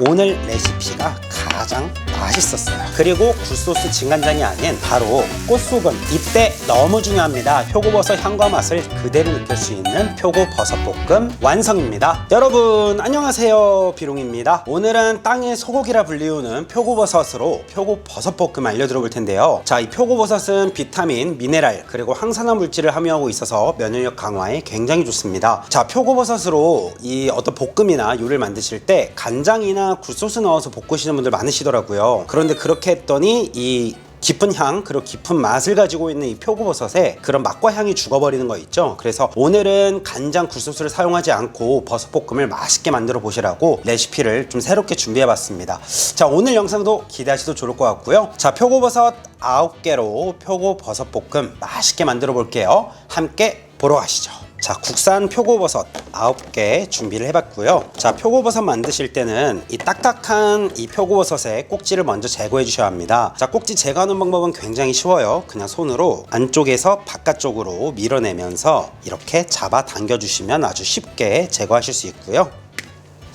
오늘 레시피가 가장 맛있었어요. 그리고 굴소스 진간장이 아닌 바로 꽃소금. 이때 너무 중요합니다. 표고버섯 향과 맛을 그대로 느낄 수 있는 표고버섯 볶음 완성입니다. 여러분 안녕하세요. 비롱입니다. 오늘은 땅의 소고기라 불리우는 표고버섯으로 표고버섯 볶음 알려드려 볼 텐데요. 자, 이 표고버섯은 비타민, 미네랄 그리고 항산화 물질을 함유하고 있어서 면역력 강화에 굉장히 좋습니다. 자, 표고버섯으로 이 어떤 볶음이나 요리를 만드실 때 간장이나 굴소스 넣어서 볶으시는 분들 많 으시더라고요. 그런데 그렇게 했더니 이 깊은 향 그리고 깊은 맛을 가지고 있는 이 표고버섯에 그런 맛과 향이 죽어버리는 거 있죠? 그래서 오늘은 간장 굴소스를 사용하지 않고 버섯볶음을 맛있게 만들어 보시라고 레시피를 좀 새롭게 준비해 봤습니다. 자 오늘 영상도 기대하셔도 좋을 것 같고요. 자 표고버섯 9개로 표고버섯볶음 맛있게 만들어 볼게요. 함께 보러 가시죠 자, 국산 표고버섯 9개 준비를 해봤고요. 자, 표고버섯 만드실 때는 이 딱딱한 이 표고버섯의 꼭지를 먼저 제거해 주셔야 합니다. 자, 꼭지 제거하는 방법은 굉장히 쉬워요. 그냥 손으로 안쪽에서 바깥쪽으로 밀어내면서 이렇게 잡아 당겨 주시면 아주 쉽게 제거하실 수 있고요.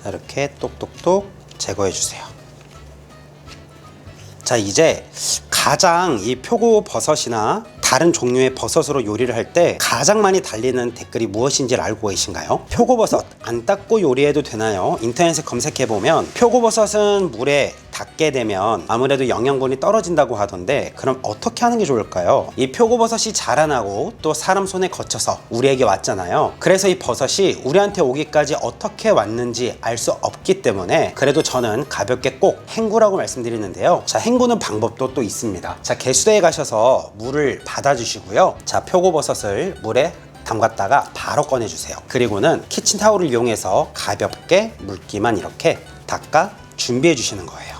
자, 이렇게 똑똑똑 제거해 주세요. 자 이제 가장 이 표고 버섯이나 다른 종류의 버섯으로 요리를 할 때 가장 많이 달리는 댓글이 무엇인지를 알고 계신가요? 표고버섯 안 닦고 요리해도 되나요? 인터넷에 검색해 보면 표고버섯은 물에 닿게 되면 아무래도 영양분이 떨어진다고 하던데 그럼 어떻게 하는 게 좋을까요? 이 표고버섯이 자라나고 또 사람 손에 거쳐서 우리에게 왔잖아요. 그래서 이 버섯이 우리한테 오기까지 어떻게 왔는지 알 수 없기 때문에 그래도 저는 가볍게 꼭 헹구라고 말씀드리는데요. 자, 헹구는 방법도 또 있습니다. 자, 개수대에 가셔서 물을 받아주시고요. 자, 표고버섯을 물에 담갔다가 바로 꺼내주세요. 그리고는 키친타올을 이용해서 가볍게 물기만 이렇게 닦아 준비해 주시는 거예요.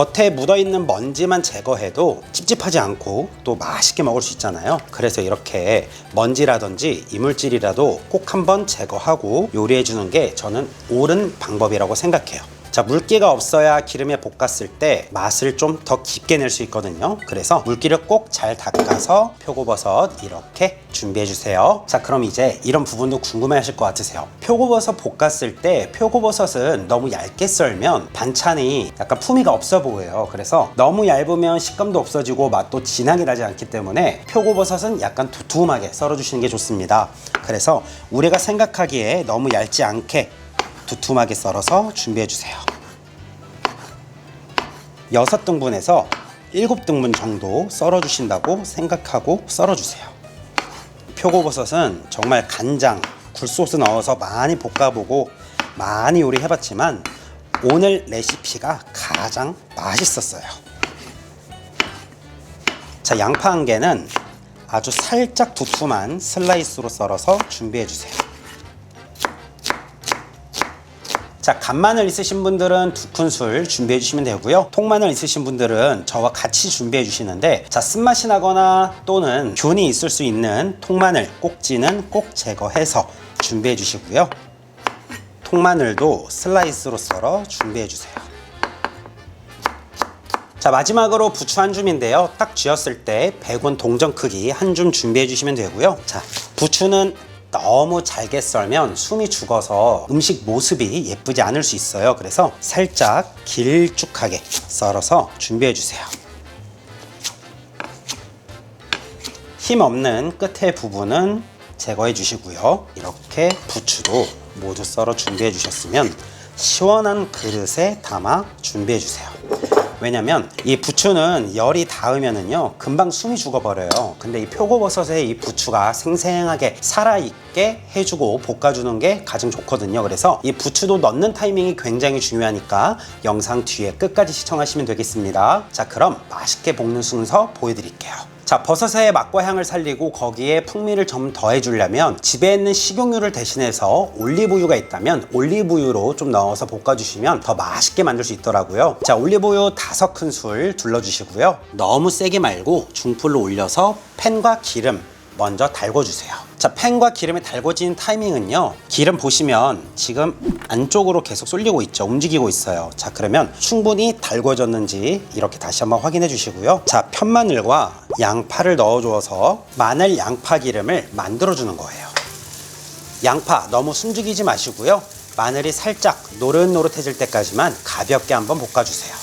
겉에 묻어있는 먼지만 제거해도 찝찝하지 않고 또 맛있게 먹을 수 있잖아요. 그래서 이렇게 먼지라든지 이물질이라도 꼭 한번 제거하고 요리해 주는 게 저는 옳은 방법이라고 생각해요. 자, 물기가 없어야 기름에 볶았을 때 맛을 좀 더 깊게 낼 수 있거든요. 그래서 물기를 꼭 잘 닦아서 표고버섯 이렇게 준비해 주세요. 자, 그럼 이제 이런 부분도 궁금해 하실 것 같으세요. 표고버섯 볶았을 때 표고버섯은 너무 얇게 썰면 반찬이 약간 품위가 없어 보여요. 그래서 너무 얇으면 식감도 없어지고 맛도 진하게 나지 않기 때문에 표고버섯은 약간 두툼하게 썰어 주시는 게 좋습니다. 그래서 우리가 생각하기에 너무 얇지 않게 두툼하게 썰어서 준비해 주세요. 6등분에서 7등분 정도 썰어 주신다고 생각하고 썰어 주세요. 표고버섯은 정말 간장, 굴소스 넣어서 많이 볶아보고 많이 요리해 봤지만 오늘 레시피가 가장 맛있었어요. 자, 양파 한 개는 아주 살짝 두툼한 슬라이스로 썰어서 준비해 주세요. 자, 간마늘 있으신 분들은 두 큰술 준비해 주시면 되고요. 통마늘 있으신 분들은 저와 같이 준비해 주시는데 자, 쓴맛이 나거나 또는 균이 있을 수 있는 통마늘 꼭지는 꼭 제거해서 준비해 주시고요. 통마늘도 슬라이스로 썰어 준비해 주세요. 자 마지막으로 부추 한 줌인데요 딱 쥐었을 때 100원 동전 크기 한 줌 준비해 주시면 되고요 자 부추는 너무 잘게 썰면 숨이 죽어서 음식 모습이 예쁘지 않을 수 있어요. 그래서 살짝 길쭉하게 썰어서 준비해 주세요. 힘 없는 끝의 부분은 제거해 주시고요. 이렇게 부추도 모두 썰어 준비해 주셨으면 시원한 그릇에 담아 준비해 주세요 왜냐면 이 부추는 열이 닿으면은요 금방 숨이 죽어버려요. 근데 이 표고버섯에 이 부추가 생생하게 살아있게 해주고 볶아주는 게 가장 좋거든요. 그래서 이 부추도 넣는 타이밍이 굉장히 중요하니까 영상 뒤에 끝까지 시청하시면 되겠습니다. 자 그럼 맛있게 볶는 순서 보여드릴게요 자 버섯의 맛과 향을 살리고 거기에 풍미를 좀 더해주려면 집에 있는 식용유를 대신해서 올리브유가 있다면 올리브유로 좀 넣어서 볶아주시면 더 맛있게 만들 수 있더라고요. 자 올리브유 다섯 큰술 둘러주시고요. 너무 세게 말고 중불로 올려서 팬과 기름 먼저 달궈주세요. 자, 팬과 기름이 달궈지는 타이밍은요. 기름 보시면 지금 안쪽으로 계속 쏠리고 있죠. 움직이고 있어요. 자, 그러면 충분히 달궈졌는지 이렇게 다시 한번 확인해 주시고요. 자, 편마늘과 양파를 넣어 주어서 마늘 양파 기름을 만들어 주는 거예요. 양파 너무 숨죽이지 마시고요. 마늘이 살짝 노릇노릇해질 때까지만 가볍게 한번 볶아주세요.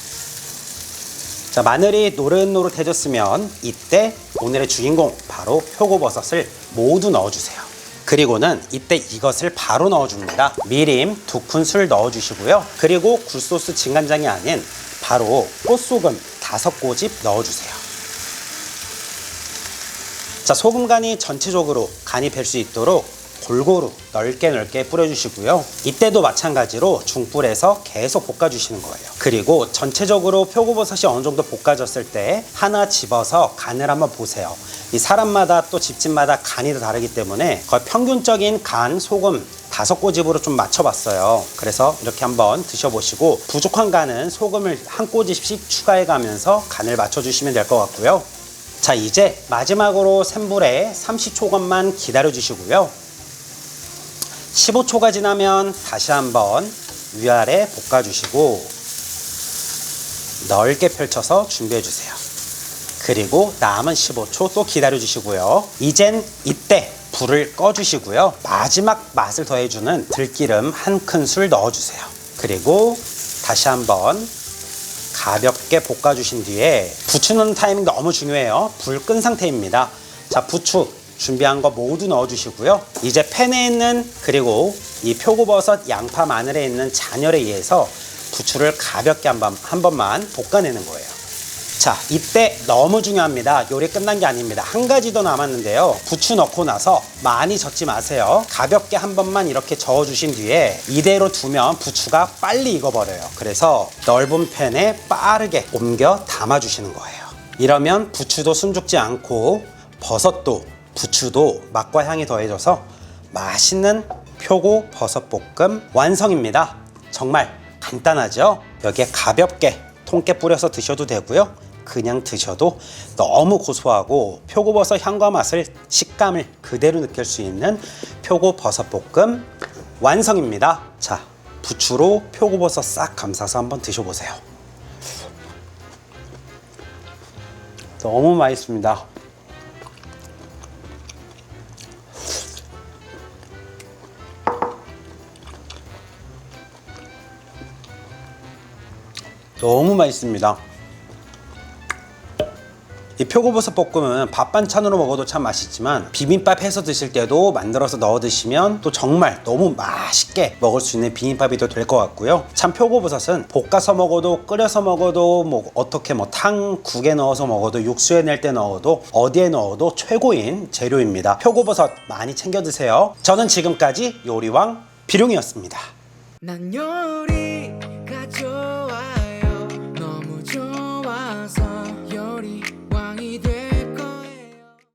자, 마늘이 노릇노릇해졌으면 이때 오늘의 주인공 바로 표고버섯을 모두 넣어주세요. 그리고는 이때 이것을 바로 넣어줍니다. 미림 두 큰술 넣어주시고요. 그리고 굴소스 진간장이 아닌 바로 꽃소금 다섯 꼬집 넣어주세요. 자, 소금 간이 전체적으로 간이 될 수 있도록 골고루 넓게 넓게 뿌려주시고요. 이때도 마찬가지로 중불에서 계속 볶아주시는 거예요. 그리고 전체적으로 표고버섯이 어느 정도 볶아졌을 때 하나 집어서 간을 한번 보세요. 이 사람마다 또 집집마다 간이 다 다르기 때문에 거의 평균적인 간, 소금 다섯 꼬집으로 좀 맞춰봤어요. 그래서 이렇게 한번 드셔보시고 부족한 간은 소금을 한 꼬집씩 추가해가면서 간을 맞춰주시면 될 것 같고요. 자 이제 마지막으로 센 불에 30초간만 기다려 주시고요 15초가 지나면 다시 한번 위아래 볶아 주시고 넓게 펼쳐서 준비해 주세요. 그리고 남은 15초 또 기다려 주시고요. 이젠 이때 불을 꺼 주시고요. 마지막 맛을 더해 주는 들기름 한 큰술 넣어 주세요. 그리고 다시 한번 가볍게 볶아 주신 뒤에 부추 넣는 타이밍 너무 중요해요. 불 끈 상태입니다. 자, 부추 준비한 거 모두 넣어주시고요. 이제 팬에 있는 그리고 이 표고버섯, 양파, 마늘에 있는 잔열에 의해서 부추를 가볍게 한, 번, 한 번만 볶아내는 거예요. 자, 이때 너무 중요합니다. 요리 끝난 게 아닙니다. 한 가지 더 남았는데요. 부추 넣고 나서 많이 젓지 마세요. 가볍게 한 번만 이렇게 저어주신 뒤에 이대로 두면 부추가 빨리 익어버려요. 그래서 넓은 팬에 빠르게 옮겨 담아주시는 거예요. 이러면 부추도 숨죽지 않고 버섯도 부추도 맛과 향이 더해져서 맛있는 표고 버섯 볶음 완성입니다. 정말 간단하죠? 여기에 가볍게 통깨 뿌려서 드셔도 되고요. 그냥 드셔도 너무 고소하고 표고버섯 향과 맛을 식감을 그대로 느낄 수 있는 표고버섯 볶음 완성입니다. 자, 부추로 표고버섯 싹 감싸서 한번 드셔보세요. 너무 맛있습니다. 너무 맛있습니다. 이 표고버섯 볶음은 밥 반찬으로 먹어도 참 맛있지만 비빔밥 해서 드실 때도 만들어서 넣어 드시면 또 정말 너무 맛있게 먹을 수 있는 비빔밥이 또 될 것 같고요. 참 표고버섯은 볶아서 먹어도 끓여서 먹어도 뭐 어떻게 뭐 탕 국에 넣어서 먹어도 육수에 낼 때 넣어도 어디에 넣어도 최고인 재료입니다. 표고버섯 많이 챙겨 드세요. 저는 지금까지 요리왕 비룡이었습니다.